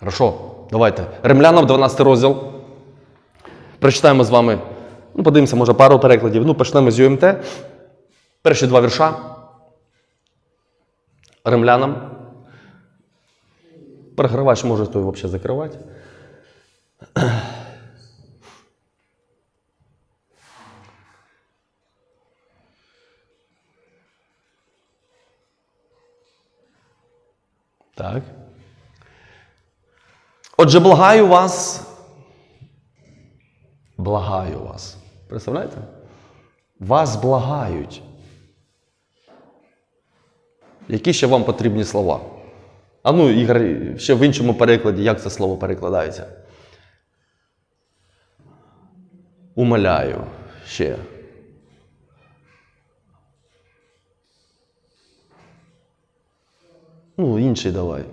Хорошо, давайте. Римлянам 12 розділ. Прочитаємо з вами. Ну, подивимося, може, пару перекладів. Ну, почнемо з ЮМТ. Перші два вірша. Римлянам. Перегравач може той взагалі закривати. Так. Отже, благаю вас. Благаю вас. Представляєте? Вас благають. Які ще вам потрібні слова? А ну, Ігор, ще в іншому перекладі, як це слово перекладається? Умоляю ще. Ну, інший давай.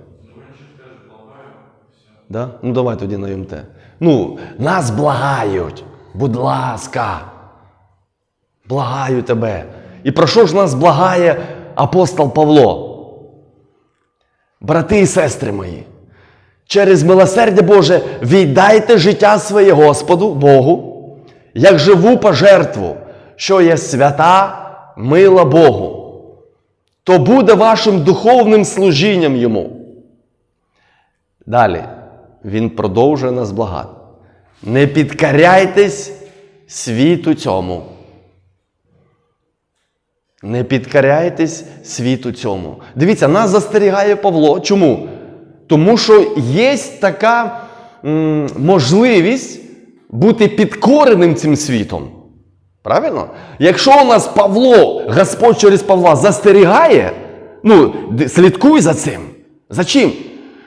Да? Ну давай тоді на ЮМТ. Ну, нас благають. Будь ласка. Благаю тебе. І про що ж нас благає апостол Павло? Брати і сестри мої, через милосердя Боже віддайте життя своє Господу Богу, як живу пожертву, що є свята, мила Богу, то буде вашим духовним служінням Йому. Далі він продовжує нас благати. Не підкоряйтесь світу цьому. Не підкоряйтесь світу цьому. Дивіться, нас застерігає Павло. Чому? Тому що є така м, можливість бути підкореним цим світом. Правильно? Якщо у нас Павло, Господь через Павла застерігає, ну, слідкуй за цим. За чим?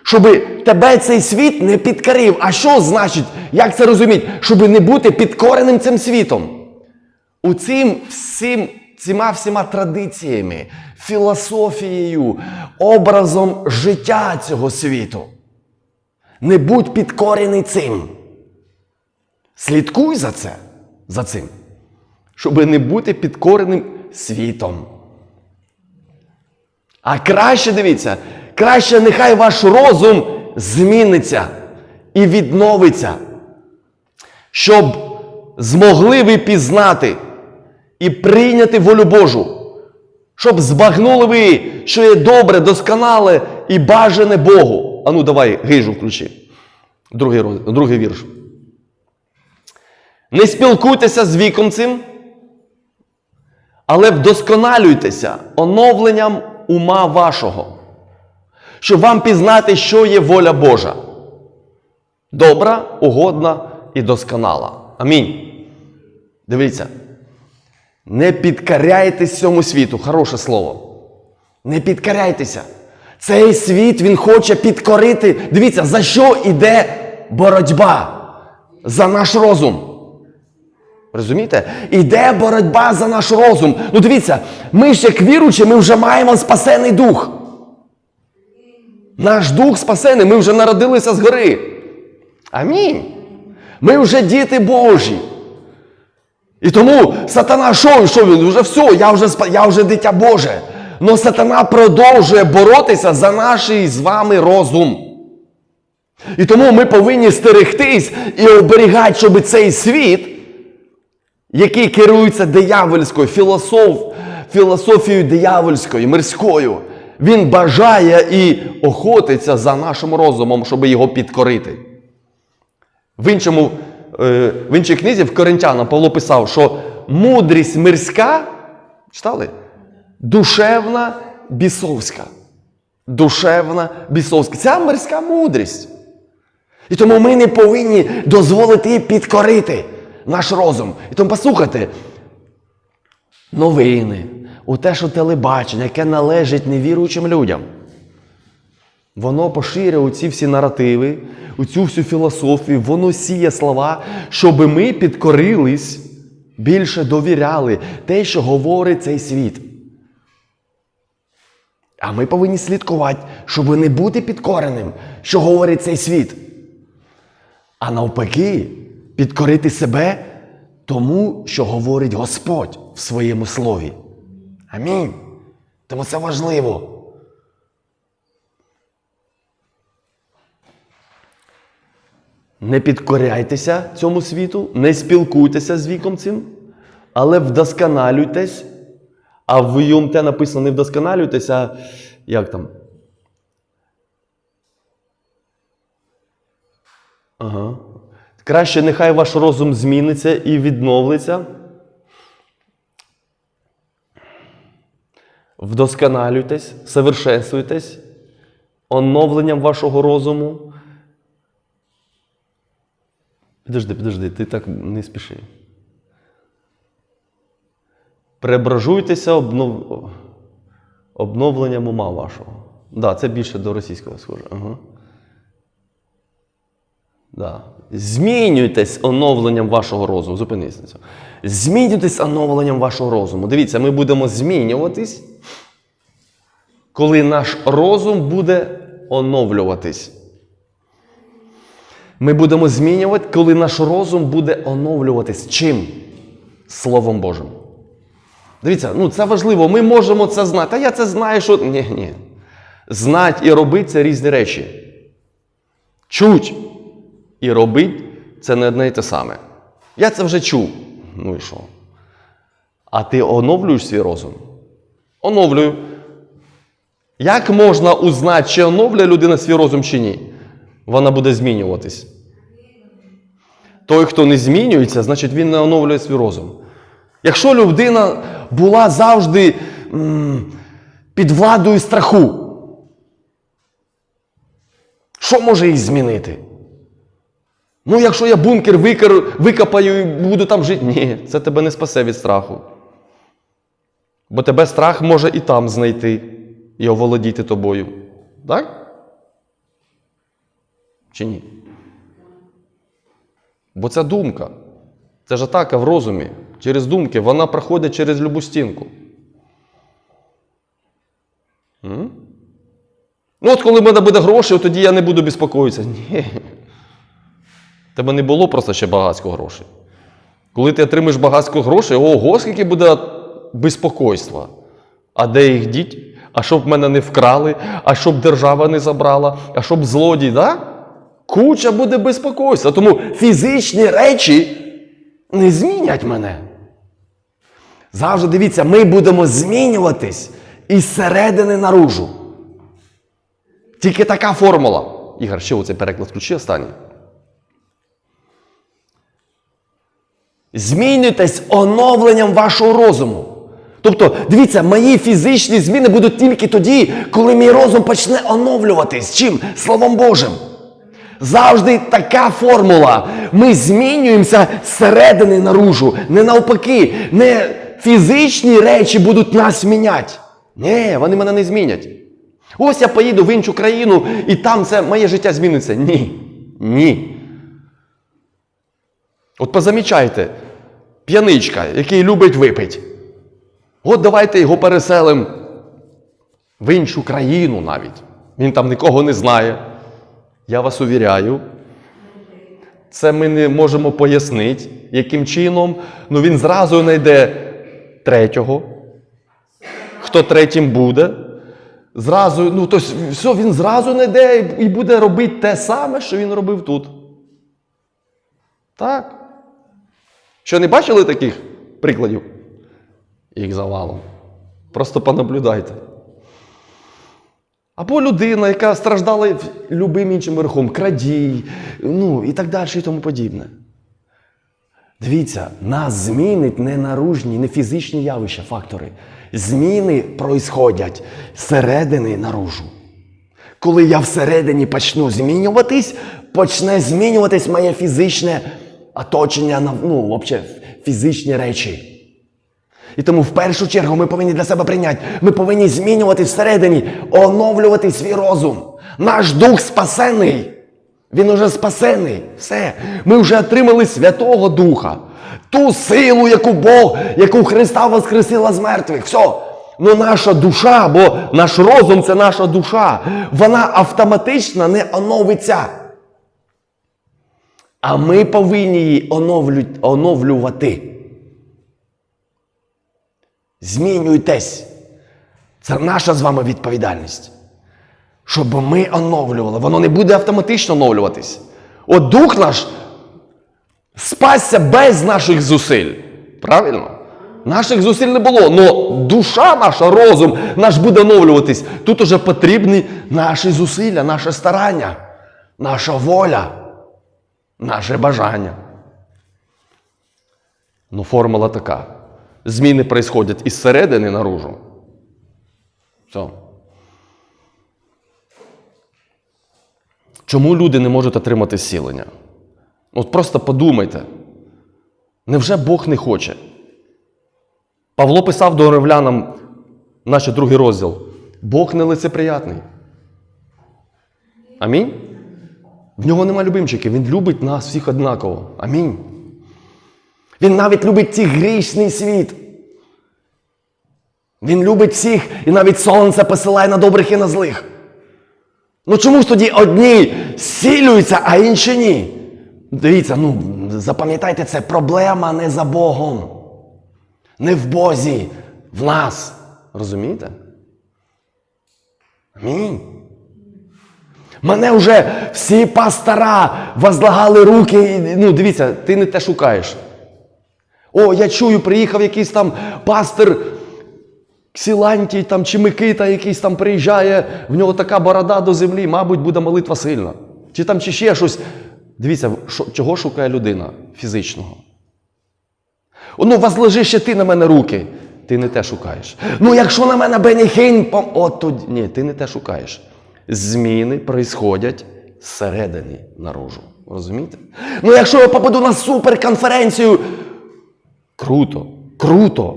Щоб тебе цей світ не підкорив. А що значить, як це розуміти? Щоб не бути підкореним цим світом. У цим всім, цими всіма традиціями, філософією, образом життя цього світу. Не будь підкорений цим. Слідкуй за це, за цим, щоб не бути підкореним світом. А краще дивіться, краще нехай ваш розум зміниться і відновиться, щоб змогли ви пізнати і прийняти волю Божу, щоб збагнули ви, що є добре, досконале і бажане Богу. Ану, давай гижу включи. Другий, другий вірш. Не спілкуйтеся з віком цим, але вдосконалюйтеся оновленням ума вашого, щоб вам пізнати, що є воля Божа. Добра, угодна і досконала. Амінь. Дивіться. Не підкоряйтесь цьому світу. Хороше слово. Не підкоряйтеся. Цей світ він хоче підкорити. Дивіться, за що йде боротьба? За наш розум. Розумієте? Іде боротьба за наш розум. Ну дивіться, ми ж як віручі, ми вже маємо спасений дух. Наш дух спасений, ми вже народилися згори. Амінь. Ми вже діти Божі. І тому сатана що, що він? Вже все, я вже, я вже дитя Боже. Но сатана продовжує боротися за наш з вами розум. І тому ми повинні стерегтись і оберігати, щоб цей світ, який керується диявольською, філософ, філософією диявольською, мирською, він бажає і охотиться за нашим розумом, щоб його підкорити. В іншому, е, в іншій книзі в Коринтянам Павло писав, що мудрість мирська, читали? Душевна бісовська. Душевна бісовська. Ця мирська мудрість. І тому ми не повинні дозволити підкорити наш розум. І тому послухайте, новини, у те, що телебачення, яке належить невіруючим людям. Воно поширює ці всі наративи, цю всю філософію, воно сіє слова, щоб ми підкорились, більше довіряли те, що говорить цей світ. А ми повинні слідкувати, щоб не бути підкореним, що говорить цей світ. А навпаки, підкорити себе тому, що говорить Господь в своєму слові. Амінь. Тому це важливо. Не підкоряйтеся цьому світу, не спілкуйтеся з віком цим, але вдосконалюйтесь. А в ЮМТ написано не вдосконалюйтеся, а як там? Ага. Краще нехай ваш розум зміниться і відновиться. Вдосконалюйтесь, совершенствуйтесь оновленням вашого розуму. Підожди, підожди, ти так не спіши. Преображуйтеся обнов... обновленням ума вашого. Так, да, це більше до російського схоже. Ага. Да. Змінюйтесь оновленням вашого розуму. Зупинись на цьому. Змінюйтесь оновленням вашого розуму. Дивіться, ми будемо змінюватись, коли наш розум буде оновлюватись. Ми будемо змінювати, коли наш розум буде оновлюватись. Чим? Словом Божим. Дивіться, ну це важливо. Ми можемо це знати. Та я це знаю, що. Ні, ні. Знать і робити це різні речі. Чуть і робить це не одне і те саме. Я це вже чув. Ну і що? А ти оновлюєш свій розум? Оновлюю. Як можна узнати, чи оновлює людина свій розум, чи ні? Вона буде змінюватись. Той, хто не змінюється, значить він не оновлює свій розум. Якщо людина була завжди м, під владою страху, що може її змінити? Ну, якщо я бункер викер, викопаю і буду там жити. Ні, це тебе не спасе від страху. Бо тебе страх може і там знайти і оволодіти тобою. Так? Чи ні? Бо це думка. Це ж атака в розумі. Через думки. Вона проходить через любу стінку. М? Ну, от коли в мене буде гроші, тоді я не буду безпокоїтися. Ні. Тебе не було просто ще багатсько грошей. Коли ти отримаєш багатсько грошей, ого, скільки буде безпокойства. А де їх діть? А щоб мене не вкрали, а щоб держава не забрала, а щоб злодій, да? Куча буде безпокойства. Тому фізичні речі не змінять мене. Завжди дивіться, ми будемо змінюватись із середини наружу. Тільки така формула. Ігор, ще оцей переклад включи останній. Змінюйтесь оновленням вашого розуму. Тобто, дивіться, мої фізичні зміни будуть тільки тоді, коли мій розум почне оновлюватись. Чим? Словом Божим. Завжди така формула. Ми змінюємося зсередини наружу. Не навпаки, не фізичні речі будуть нас міняти. Ні, вони мене не змінять. Ось я поїду в іншу країну, і там це моє життя зміниться. Ні. Ні. От позамічайте, п'яничка, який любить випити. От давайте його переселимо в іншу країну навіть. Він там нікого не знає. Я вас увіряю. Це ми не можемо пояснити, яким чином. Ну він зразу знайде третього. Хто третім буде. Зразу, ну, тобто, все, він зразу знайде і буде робити те саме, що він робив тут. Так. Що не бачили таких прикладів? Їх завалом. Просто понаблюдайте. Або людина, яка страждала любим іншим верхом, крадій, ну і так далі, і тому подібне. Дивіться, нас змінить не наружні, не фізичні явища, фактори. Зміни происходять зсередини наружу. Коли я всередині почну змінюватись, почне змінюватись моє фізичне оточення, ну, взагалі, фізичні речі. І тому в першу чергу ми повинні для себе прийняти, ми повинні змінювати всередині, оновлювати свій розум. Наш дух спасений. Він уже спасений. Все. Ми вже отримали Святого Духа, ту силу, яку Бог, яку Христа воскресила з мертвих. Все. Ну наша душа, бо наш розум це наша душа, вона автоматично не оновиться. А ми повинні її оновлю... оновлювати. Змінюйтесь. Це наша з вами відповідальність. Щоб ми оновлювали. Воно не буде автоматично оновлюватись. От дух наш спасся без наших зусиль. Правильно? Наших зусиль не було, але душа наша, розум наш буде оновлюватись. Тут уже потрібні наші зусилля, наше старання, наша воля, наше бажання. Ну, формула така. Зміни происходять із середини наружу. Все. Чому люди не можуть отримати зцілення? От просто подумайте. Невже Бог не хоче? Павло писав до римлянам, наш другий розділ. Бог нелицеприятний. Амінь. В нього нема любимчиків, він любить нас всіх однаково. Амінь. Він навіть любить цей грішний світ. Він любить всіх і навіть сонце посилає на добрих і на злих. Ну чому ж тоді одні зцілюються, а інші ні? Дивіться, ну запам'ятайте це, проблема не за Богом. Не в Бозі, в нас. Розумієте? Амінь. Мене вже всі пастора возлагали руки. Ну, дивіться, ти не те шукаєш. О, я чую, приїхав якийсь там пастир Ксілантій там, чи Микита якийсь там приїжджає, в нього така борода до землі, мабуть, буде молитва сильна. Чи там чи ще щось. Дивіться, що, чого шукає людина фізичного. Ну, возложи ще ти на мене руки. Ти не те шукаєш. Ну, якщо на мене Беніхінь, от тоді. Ні, ти не те шукаєш. Зміни происходять зсередини наружу. Розумієте? Ну, якщо я попаду на суперконференцію, круто, круто.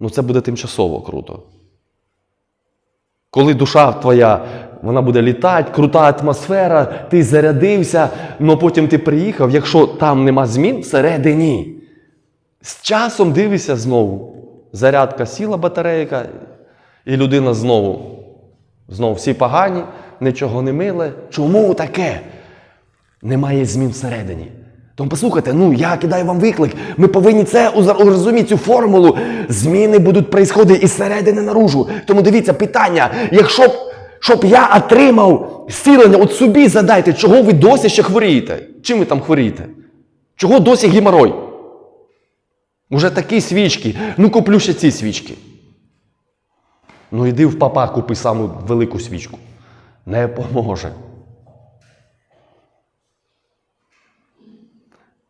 Ну, це буде тимчасово круто. Коли душа твоя, вона буде літати, крута атмосфера, ти зарядився, але потім ти приїхав, якщо там нема змін всередині, з часом дивишся знову. Зарядка сіла батарейка, і людина знову. Знову всі погані, нічого не миле. Чому таке? Немає змін всередині. Тому послухайте, ну я кидаю вам виклик. Ми повинні це розуміти, цю формулу. Зміни будуть происходити із середини наружу. Тому дивіться, питання, якщо б щоб я отримав зцілення, от собі задайте, чого ви досі ще хворієте? Чим ви там хворієте? Чого досі геморой? Уже такі свічки. Ну куплю ще ці свічки. Ну йди в папа, купи саму велику свічку. Не поможе.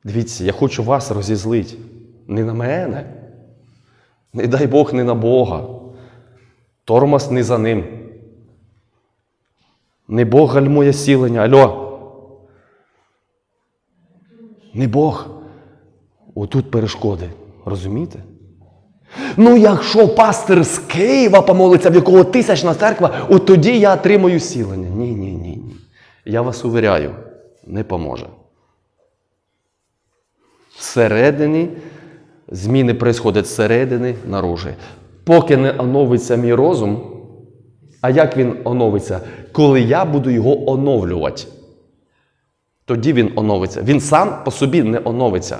Дивіться, я хочу вас розізлити. Не на мене. Не дай Бог не на Бога. Тормоз не за ним. Не Бог гальмує сілення. Альо. Не Бог. Отут перешкоди. Розумієте? Ну, якщо пастир з Києва помолиться, в якого тисячна церква, от тоді я отримаю сілення. Ні, ні, ні, ні. Я вас увіряю, не поможе. Всередині зміни происходять зсередини наружу. Поки не оновиться мій розум, а як він оновиться? Коли я буду його оновлювати. Тоді він оновиться. Він сам по собі не оновиться.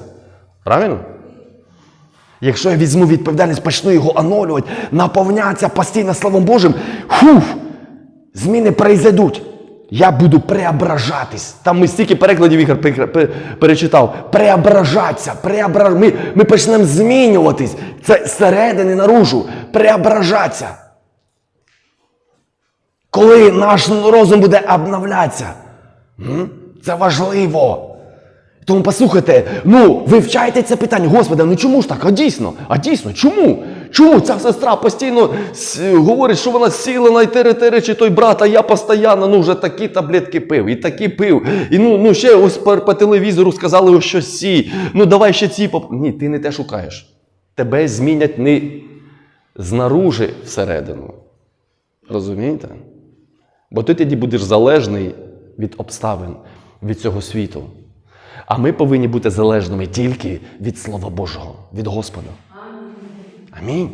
Правильно? Якщо я візьму відповідальність, почну його оновлювати, наповнятися постійно Словом Божим, фуф, зміни произойдуть. Я буду преображатись. Там ми стільки перекладів ігор пер- пер- перечитав. Преображатися, преображ... ми, ми почнемо змінюватись. Це зсередини наружу. Преображатися. Коли наш розум буде обновлятися. Це важливо. Тому послухайте, ну вивчайте це питання. Господи, ну чому ж так? А дійсно, а дійсно, чому? Чому ця сестра постійно говорить, що вона сілена і тере-тере, чи той брат, а я постійно ну, вже такі таблетки пив, і такі пив. І ну, ну ще ось по, по телевізору сказали, що сі. Ну давай ще ці поп... Ні, ти не те шукаєш. Тебе змінять не знаружи всередину. Розумієте? Бо ти тоді будеш залежний від обставин, від цього світу. А ми повинні бути залежними тільки від Слова Божого, від Господа. Амінь.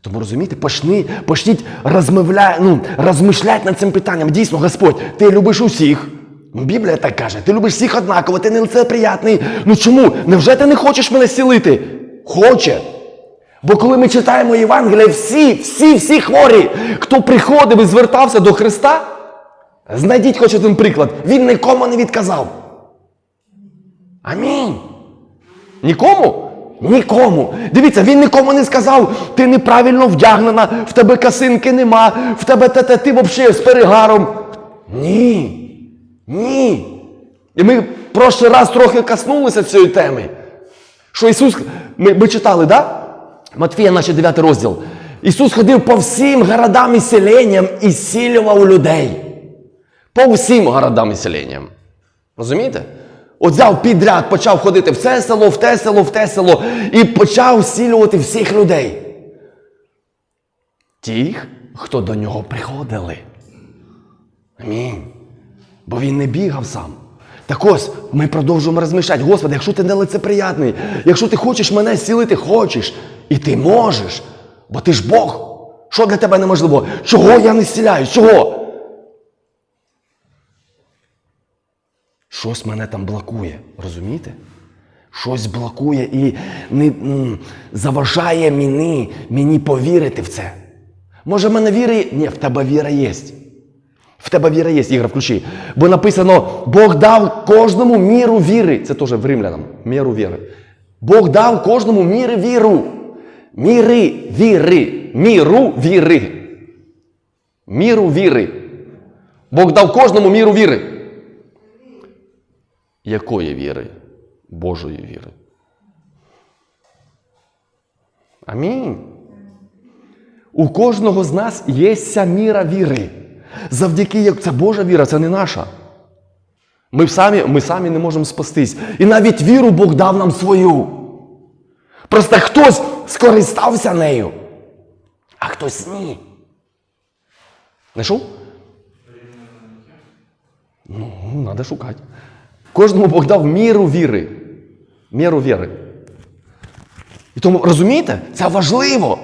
Тому розумієте, почни, почніть розмовля... ну, розмишляти над цим питанням. Дійсно, Господь, ти любиш усіх. Ну, Біблія так каже, ти любиш всіх однаково, ти не неприятний. Ну чому? Невже ти не хочеш мене зцілити? Хоче. Бо коли ми читаємо Євангеліє, всі, всі, всі хворі, хто приходив і звертався до Христа, Знайдіть хоч один приклад. Він нікому не відказав. Амінь. Нікому? Нікому. Дивіться, він нікому не сказав, ти неправильно вдягнена, в тебе касинки нема, в тебе те, те ти взагалі з перегаром. Ні. Ні. І ми в прошлий раз трохи коснулися цієї теми. Що Ісус, ми, ми читали, да? Матфія, наш 9 розділ. Ісус ходив по всім городам і селенням і зцілював людей. По всім городам і селенням. Розумієте? От взяв підряд, почав ходити в це село, в те село, в те село і почав зцілювати всіх людей. Тих, хто до нього приходили. Амінь. Бо він не бігав сам. Так ось ми продовжуємо розмишляти. Господи, якщо ти не лицеприятний, якщо ти хочеш мене зцілити, хочеш, і ти можеш, бо ти ж Бог. Що для тебе неможливо? Чого я не зціляю? Чого? Щось мене там блокує, розумієте? Щось блокує і не, м, заважає мені, мені повірити в це. Може, в мене віри. Ні, в тебе віра є. В тебе віра є, Ігор, включи. Бо написано, Бог дав кожному міру віри. Це теж в римлянам, міру віри. Бог дав кожному міри віру. Міри віри. Міру віри. Міру віри. Бог дав кожному міру віри. Якої віри? Божої віри. Амінь. У кожного з нас є ця міра віри. Завдяки як це Божа віра, це не наша. Ми самі, ми самі не можемо спастись. І навіть віру Бог дав нам свою. Просто хтось скористався нею, а хтось ні. Знайшов? Ну, треба шукати. Кожному Бог дав міру віри. Міру віри. І тому розумієте, це важливо.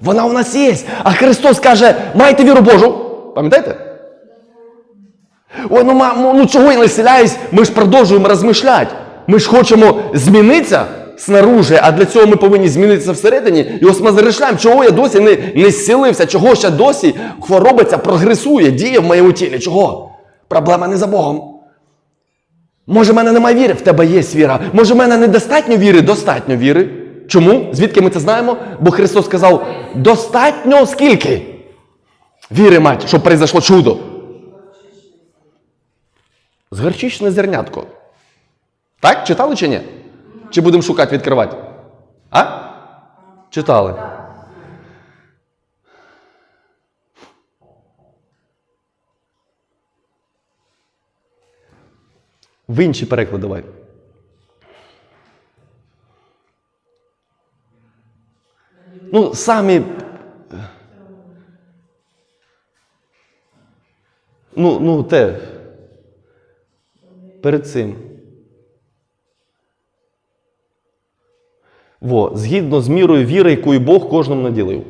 Вона у нас є. А Христос каже, майте віру Божу. Пам'ятаєте? Ой, ну, ма- ну, ну чого я не селяюсь? Ми ж продовжуємо розмишляти. Ми ж хочемо змінитися снаружи, а для цього ми повинні змінитися всередині. І ось ми зарішляємо, чого я досі не, не зцілився, чого ще досі хвороба ця прогресує, діє в моєму тілі. Чого? Проблема не за Богом. Може, в мене немає віри, в тебе є віра. Може, в мене недостатньо віри, достатньо віри. Чому? Звідки ми це знаємо? Бо Христос сказав: достатньо скільки? Віри мать, щоб произошло чудо. З горчичне зернятко. Так? Читали чи ні? Чи будемо шукати, відкривати? А? Читали. В інші переклади давай. Ну, самі. Ну, ну, те. Перед цим. Во, згідно з мірою віри, якою Бог кожному наділив.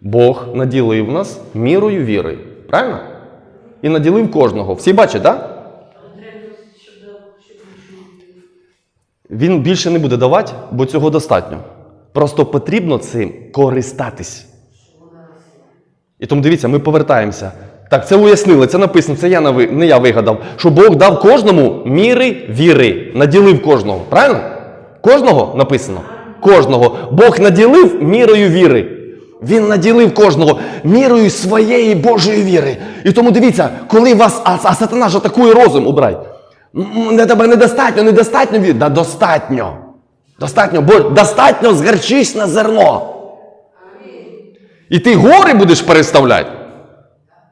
Бог наділив нас мірою віри. Правильно? І наділив кожного. Всі бачать, так? Да? Він більше не буде давати, бо цього достатньо. Просто потрібно цим користатись. І тому дивіться, ми повертаємося. Так, це уяснили, це написано, це я не я вигадав, що Бог дав кожному міри віри, наділив кожного. Правильно? Кожного написано? Кожного. Бог наділив мірою віри. Він наділив кожного мірою своєї Божої віри. І тому дивіться, коли вас, а, а сатана ж атакує розум, убрай. Не тебе недостатньо, недостатньо віри. Да достатньо. Достатньо, бо достатньо згарчись на зерно. І ти гори будеш переставляти.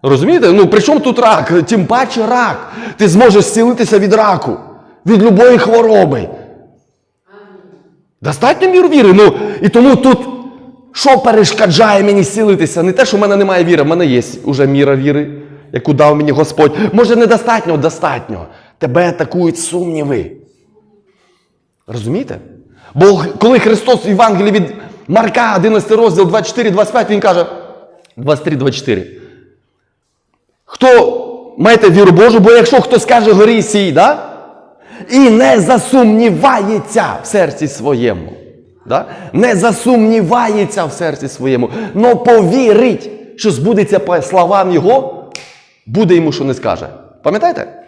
Розумієте? Ну при чому тут рак? Тим паче рак. Ти зможеш зцілитися від раку, від любої хвороби. Достатньо мір віри. Ну, і тому тут що перешкоджає мені зцілитися? Не те, що в мене немає віри, в мене є вже міра віри, яку дав мені Господь. Може, недостатньо, достатньо. Тебе атакують сумніви. Розумієте? Бо коли Христос в Євангелії від Марка, 11 розділ 24-25, Він каже 23-24. Хто маєте віру Божу, бо якщо хтось каже горі сій, да? і не засумнівається в серці своєму. Да? Не засумнівається в серці своєму, но повірить, що збудеться по словам Його, буде йому, що не скаже. Пам'ятаєте?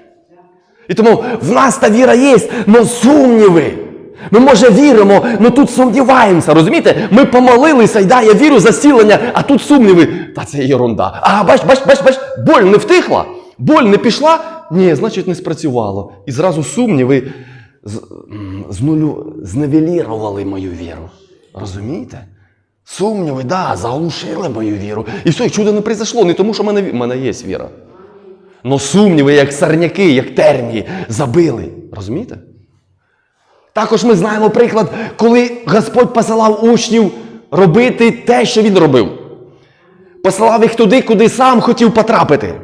І тому в нас та віра є, але сумніви. Ми, може, віримо, але тут сумніваємося. Розумієте? Ми помолилися, і да, я вірю за зцілення, а тут сумніви. Та це єрунда. А бач, бач, бач, бач, боль не втихла, боль не пішла. Ні, значить, не спрацювало. І зразу сумніви з, з нулю зневелірували мою віру. Розумієте? Сумніви, да, заглушили мою віру. І все, і чудо не прийшло. Не тому, що в мене, в мене є віра. Но сумніви, як сарняки, як тернії, забили. Розумієте? Також ми знаємо приклад, коли Господь посилав учнів робити те, що він робив. Посилав їх туди, куди сам хотів потрапити.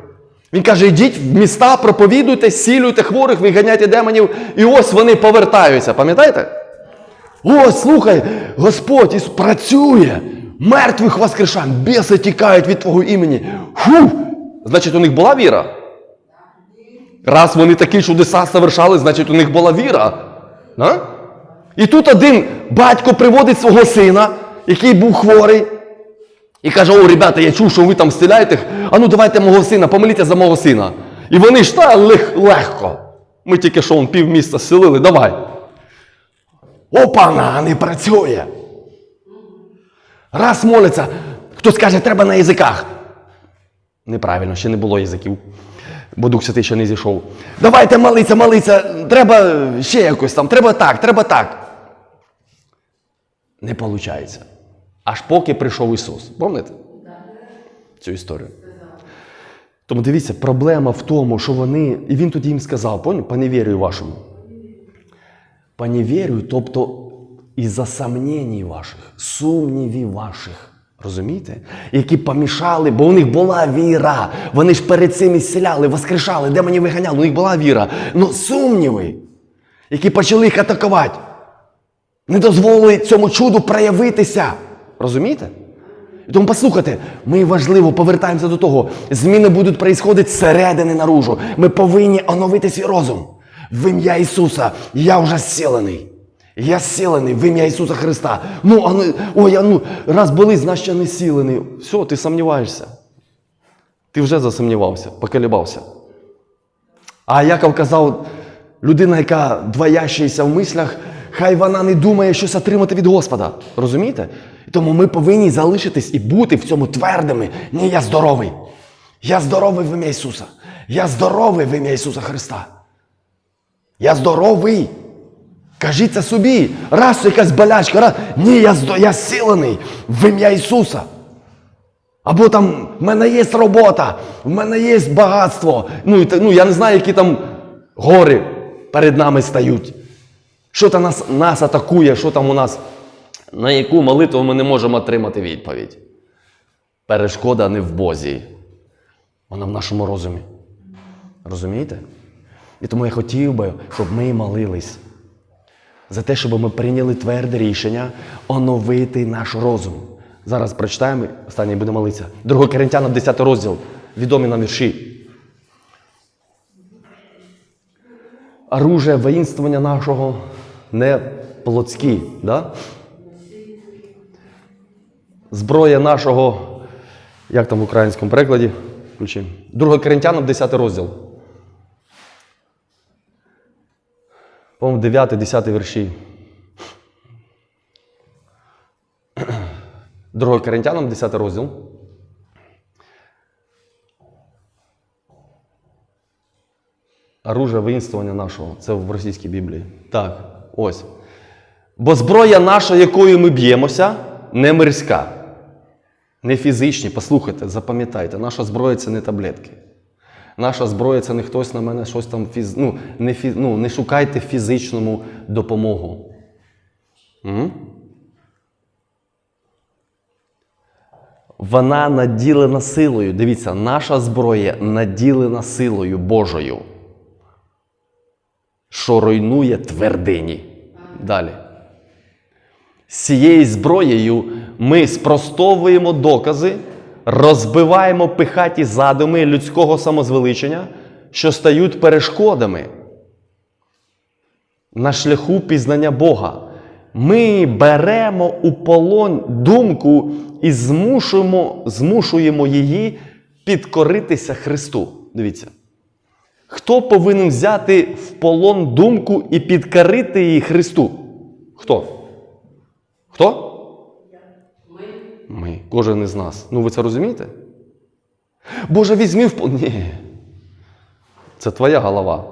Він каже: йдіть в міста, проповідуйте, сілюйте хворих, виганяйте демонів, і ось вони повертаються. Пам'ятаєте? Ось, слухай, Господь працює, мертвих воскрешає, біси тікають від Твого імені. Фу! Значить, у них була віра. Раз вони такі чудеса совершали, значить у них була віра. А? І тут один батько приводить свого сина, який був хворий, і каже: О, ребята, я чув, що ви там стріляєте. А ну давайте мого сина, помоліться за мого сина. І вони ж та лег, легко. Ми тільки що пів міста селили, давай. Опана, не працює. Раз моляться, хтось каже, треба на язиках. Неправильно, ще не було язиків, бо Дух Святий ще не зійшов. Давайте молиться, молиться, треба ще якось там, треба так, треба так. Не виходить. Аж поки прийшов Ісус. Пам'ятаєте? Цю історію. Тому дивіться, проблема в тому, що вони, і він тоді їм сказав, поняв, по невірію вашому. По невірію, тобто із-за сомнень ваших, сумнівів ваших. Розумієте? Які помішали, бо у них була віра. Вони ж перед цим ісціляли, воскрешали, демонів виганяли, у них була віра. Ну сумніви, які почали їх атакувати, не дозволили цьому чуду проявитися. Розумієте? І тому послухайте, ми важливо повертаємося до того. Зміни будуть происходити зсередини наружу. Ми повинні оновити свій розум. В ім'я Ісуса я вже зцілений. Я зцілений в ім'я Ісуса Христа. Ну, а не, ой, а ну, раз були, значить я не зцілений. Все, ти сумніваєшся. Ти вже засумнівався, поколебався. А Яков казав, людина, яка двоящається в мислях, хай вона не думає щось отримати від Господа. Розумієте? Тому ми повинні залишитись і бути в цьому твердими. Ні, я здоровий. Я здоровий в ім'я Ісуса. Я здоровий в ім'я Ісуса Христа. Я здоровий. Кажіть це собі. Раз якась болячка, раз. Ні, я, я зцілений в ім'я Ісуса. Або там в мене є робота, в мене є багатство. Ну, ну я не знаю, які там гори перед нами стають. Що там нас, нас атакує, що там у нас, на яку молитву ми не можемо отримати відповідь. Перешкода не в Бозі. Вона в нашому розумі. Розумієте? І тому я хотів би, щоб ми молились за те, щоб ми прийняли тверде рішення оновити наш розум. Зараз прочитаємо, останній буде молитися. 2 Коринтянам 10 розділ, відомі нам вірші. Оружие воїнствування нашого не плотські, да? Зброя нашого, як там в українському перекладі? Включи. 2 Коринтянам 10 розділ. По-моєму, 9, 10 вірші. 2 Коринтянам, 10 розділ. Оружие воїнствування нашого. Це в російській Біблії. Так, ось. Бо зброя наша, якою ми б'ємося, не мирська, не фізичні. Послухайте, запам'ятайте, наша зброя це не таблетки. Наша зброя це не хтось на мене щось там фіз... ну, не, фі... ну, не шукайте фізичному допомогу. М? Вона наділена силою. Дивіться, наша зброя наділена силою Божою, що руйнує твердині. Далі. З цією зброєю ми спростовуємо докази, розбиваємо пихаті задуми людського самозвеличення, що стають перешкодами на шляху пізнання Бога. Ми беремо у полон думку і змушуємо, змушуємо її підкоритися Христу. Дивіться. Хто повинен взяти в полон думку і підкорити її Христу? Хто? Хто? Кожен із нас. Ну ви це розумієте? Боже, візьми в. Ні. Це твоя голова.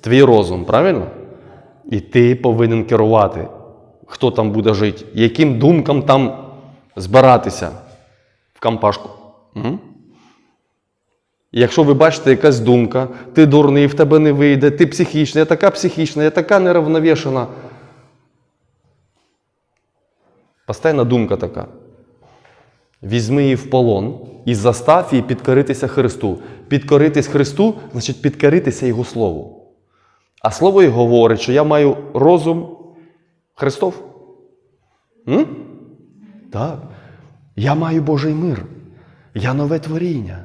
Твій розум, правильно? І ти повинен керувати, хто там буде жити, яким думкам там збиратися в кампашку. М? Якщо ви бачите якась думка, ти дурний, в тебе не вийде, ти психічна, я така психічна, я така неравновішена. Постійна думка така. Візьми її в полон і застав її підкоритися Христу. Підкоритись Христу значить підкоритися Його Слову. А Слово й говорить, що я маю розум Христов. М? Так. Я маю Божий мир. Я нове творіння.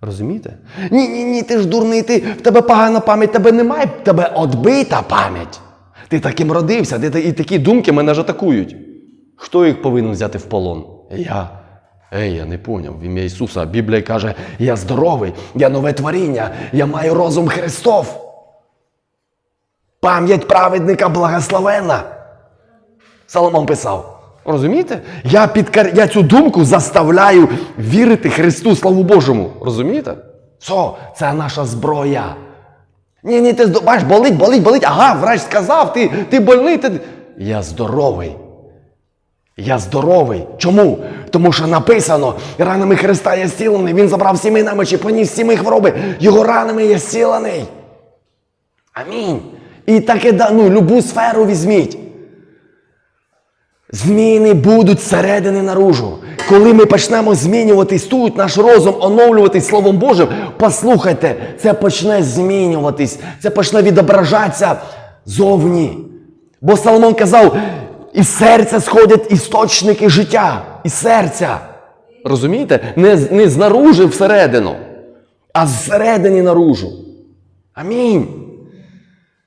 Розумієте? Ні, ні, ні, ти ж дурний, ти, в тебе погана пам'ять, тебе немає, в тебе отбита пам'ять. Ти таким родився, ти, і такі думки мене ж атакують. Хто їх повинен взяти в полон? Я. Ей, я не поняв. В ім'я Ісуса. Біблія каже, я здоровий, я нове творіння, я маю розум Христов. Пам'ять праведника благословенна. Соломон писав. Розумієте? Я, підкар... я цю думку заставляю вірити Христу, славу Божому. Розумієте? Все, це наша зброя. Ні, ні, ти бачиш, болить, болить, болить. Ага, врач сказав, ти, ти больний. Ти... Я здоровий. Я здоровий. Чому? Тому що написано, ранами Христа я зцілений, Він забрав сімей намочі, поніс сіми хвороби, його ранами я зцілений. Амінь. І таке да, ну, любу сферу візьміть. Зміни будуть зсередини наружу. Коли ми почнемо змінюватись тут, наш розум оновлюватись Словом Божим, послухайте, це почне змінюватись, це почне відображатися зовні. Бо Соломон казав, із серця сходять істочники життя, із серця. Розумієте? Не, не знаружи всередину, а зсередині наружу. Амінь.